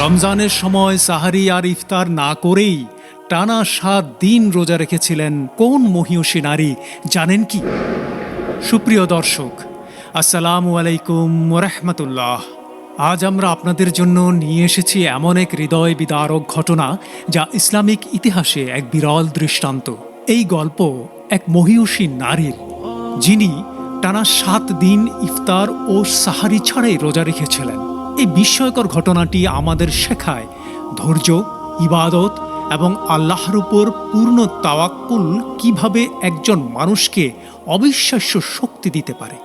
রমজানের সময় সাহারি আর ইফতার না করেই টানা সাত দিন রোজা রেখেছিলেন কোন মহিয়সী নারী, জানেন কি? সুপ্রিয় দর্শক, আসসালামু আলাইকুম রহমতুল্লাহ আজ আমরা আপনাদের জন্য নিয়ে এসেছি এমন এক হৃদয় বিদারক ঘটনা যা ইসলামিক ইতিহাসে এক বিরল দৃষ্টান্ত। এই গল্প এক মহিয়সী নারীর, যিনি টানা সাত দিন ইফতার ও সাহারি ছাড়াই রোজা রেখেছিলেন। এই বিস্ময়কর ঘটনাটি আমাদের শেখায়। ধৈর্য, ইবাদত এবং আল্লাহর উপর পূর্ণ তাওয়াক্কুল কীভাবে একজন মানুষকে অবিশ্বাস্য শক্তি দিতে পারে।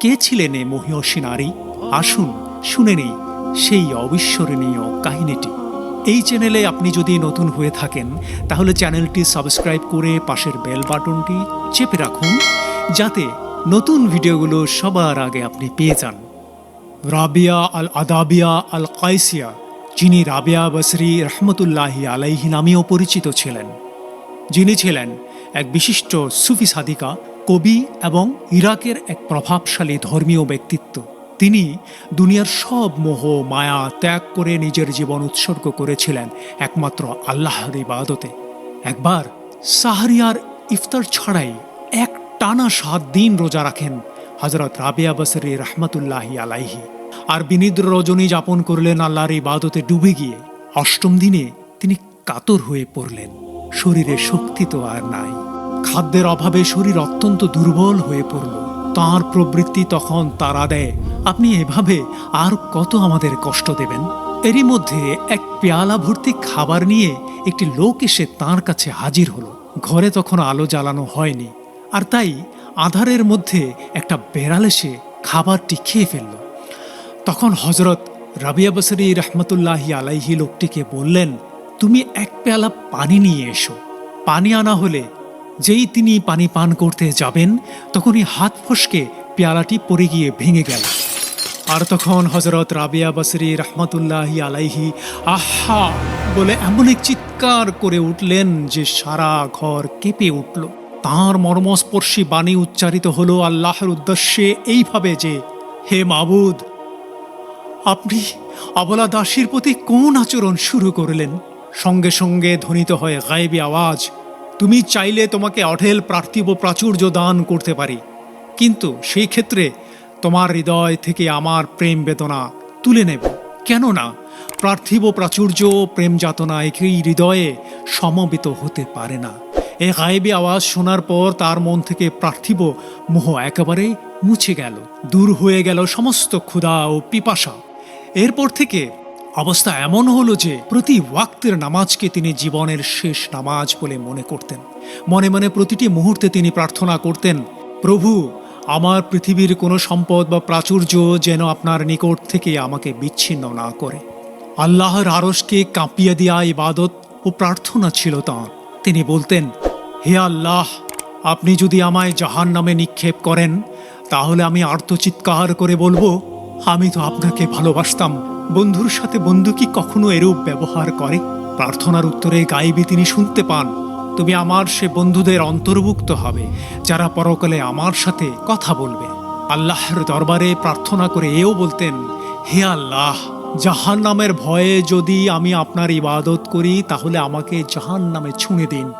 কে ছিলেন এ মহিয়সী নারী? আসুন শুনে নেই সেই অবিস্মরণীয় কাহিনীটি। এই চ্যানেলে আপনি যদি নতুন হয়ে থাকেন, তাহলে চ্যানেলটি সাবস্ক্রাইব করে পাশের বেল বাটনটি চেপে রাখুন, যাতে নতুন ভিডিওগুলো সবার আগে আপনি পেয়ে যান। রাবিয়া আল আদাবিয়া আল কাইসিয়া যিনি রাবিয়া বসরি রহমতুল্লাহি আলাইহি নামেও পরিচিত ছিলেন। যিনি ছিলেন এক বিশিষ্ট সুফি সাদিকা, কবি এবং ইরাকের এক প্রভাবশালী ধর্মীয় ব্যক্তিত্ব। তিনি দুনিয়ার সব মোহ, মায়া ত্যাগ করে নিজের জীবন উৎসর্গ করেছিলেন একমাত্র আল্লাহর ইবাদতে। একবার সাহারিয়ার ইফতার ছাড়াই এক টানা সাত দিন রোজা রাখেন হজরত রাবিয়া বসরি রহমতুল্লাহি আলাইহি। আর বিনিদ্র রজনী যাপন করলেন আল্লাহর ইবাদতে ডুবে গিয়ে। অষ্টম দিনে তিনি কাতর হয়ে পড়লেন। শরীরে শক্তি তো আর নাই। খাদ্যের অভাবে শরীর অত্যন্ত দুর্বল হয়ে পড়ল। তাঁর প্রবৃত্তি তখন তারা দেয়, আপনি এভাবে আর কত আমাদের কষ্ট দেবেন? এরই মধ্যে এক পেয়ালা ভর্তি খাবার নিয়ে একটি লোক এসে তাঁর কাছে হাজির হলো। ঘরে তখন আলো জ্বালানো হয়নি। আর তাই আধারের মধ্যে একটা বেড়াল এসে খাবারটি খেয়ে ফেলল। তখন হজরত রাবিয়া বসরি রহমতুল্লাহি আলাইহি লোকটিকে বললেন, তুমি এক পেয়ালা পানি নিয়ে এসো। পানি আনা হলে যেই তিনি পানি পান করতে যাবেন, তখনই হাত ফসকে পেয়ালাটি পড়ে গিয়ে ভেঙে গেল। আর তখন হজরত রাবিয়া বসরি রহমতুল্লাহি আলাইহি আহা বলে এমন এক চিৎকার করে উঠলেন যে সারা ঘর কেঁপে উঠল। তাঁর মর্মস্পর্শী বাণী উচ্চারিত হলো আল্লাহর উদ্দেশ্যে এইভাবে যে, হে মাবুদ আপনি অবলা দাসীর প্রতি কোন আচরণ শুরু করলেন? সঙ্গে সঙ্গে ধ্বনিত হয় গায়েবী আওয়াজ, তুমি চাইলে তোমাকে অঢেল পার্থিব প্রাচুর্য দান করতে পারি, কিন্তু সেই ক্ষেত্রে তোমার হৃদয় থেকে আমার প্রেম বেদনা তুলে নেব। কেন না পার্থিব প্রাচুর্য প্রেম যাতনা একই হৃদয়ে সমবেত হতে পারে না। এ গায়েবী আওয়াজ শোনার পর তার মন থেকে পার্থিব মোহ একেবারে মুছে গেল, দূর হয়ে গেল সমস্ত ক্ষুধা ও পিপাসা। এরপর থেকে অবস্থা এমন হলো যে প্রতি ওয়াক্তের নামাজকে তিনি জীবনের শেষ নামাজ বলে মনে করতেন। মনে মনে প্রতিটি মুহূর্তে তিনি প্রার্থনা করতেন, প্রভু, আমার পৃথিবীর কোনো সম্পদ বা প্রাচুর্য যেন আপনার নিকট থেকে আমাকে বিচ্ছিন্ন না করে। আল্লাহর আরসকে কাঁপিয়ে দেওয়া ইবাদত ও প্রার্থনা ছিল তাঁর। তিনি বলতেন, হে আল্লাহ, আপনি যদি আমায় জাহান নামে নিক্ষেপ করেন, তাহলে আমি আর্তচিৎকার করে বলব আমি তো আপনাকে ভালোবাসতাম। বন্ধুর সাথে বন্ধু কি কখনো এরূপ ব্যবহার করে? প্রার্থনার উত্তরে গাইবি তিনি শুনতে পান। তুমি আমার সে বন্ধুদের অন্তর্ভুক্ত হবে, যারা পরকালে আমার সাথে কথা বলবে। আল্লাহর দরবারে প্রার্থনা করে এও বলতেন, হে আল্লাহ জাহান নামের ভয়ে যদি আমি আপনার ইবাদত করি, তাহলে আমাকে জাহান নামে ছুঁয়ে দিন।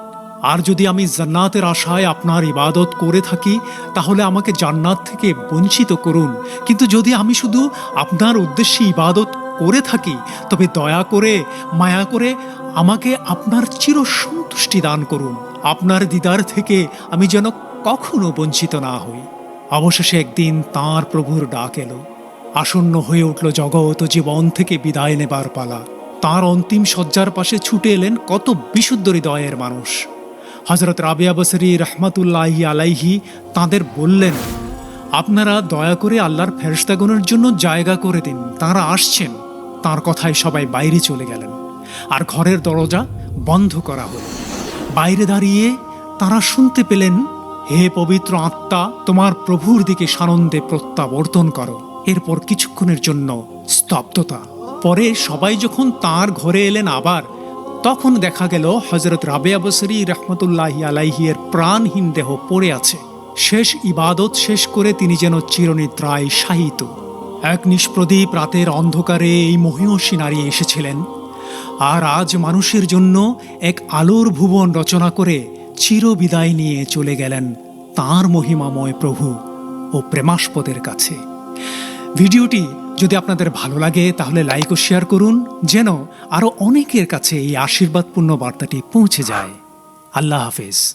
আর যদি আমি জান্নাতের আশায় আপনার ইবাদত করে থাকি, তাহলে আমাকে জান্নাত থেকে বঞ্চিত করুন। কিন্তু যদি আমি শুধু আপনার উদ্দেশ্যে ইবাদত করে থাকি, তবে দয়া করে, মায়া করে আমাকে আপনার চির সন্তুষ্টি দান করুন। আপনার দিদার থেকে আমি যেন কখনো বঞ্চিত না হই। অবশেষে একদিন তাঁর প্রভুর ডাক এলো। আসন্ন হয়ে উঠল জগৎ জীবন থেকে বিদায় নেবার পালা। তার অন্তিম শয্যার পাশে ছুটে এলেন কত বিশুদ্ধ হৃদয়ের মানুষ। হজরত রাবিয়া বসরি রহমাতুল্লাহি আলাইহি তাদের বললেন, আপনারা দয়া করে আল্লাহর ফেরস্তাগণের জন্য জায়গা করে দিন। তারা আসছেন। তার কথায় সবাই বাইরে চলে গেলেন। আর ঘরের দরজা বন্ধ করা হলো। বাইরে দাঁড়িয়ে তারা শুনতে পেলেন, হে পবিত্র আত্মা, তোমার প্রভুর দিকে সানন্দে প্রত্যাবর্তন করো। এরপর কিছুক্ষণের জন্য স্তব্ধতা। পরে সবাই যখন তার ঘরে এলেন আবার তখন দেখা গেল হজরত রাবেয়া বসরি রহমতুল্লাহি আলাইহিয়ের প্রাণহীন দেহ পড়ে আছে। শেষ ইবাদত শেষ করে তিনি যেন চিরনিদ্রায় শায়িত। এক নিষ্প্রদীপ রাতের অন্ধকারে এই মহিয়সী নারী এসেছিলেন। আর আজ মানুষের জন্য এক আলোর ভুবন রচনা করে চিরবিদায় নিয়ে চলে গেলেন তাঁর মহিমাময় প্রভু ও প্রেমাস্পদের কাছে। ভিডিওটি যদি আপনাদের ভালো লাগে, তাহলে লাইক ও শেয়ার করুন, যেন আরও অনেকের কাছে এই আশীর্বাদপূর্ণ বার্তাটি পৌঁছে যায়। আল্লাহ হাফেজ।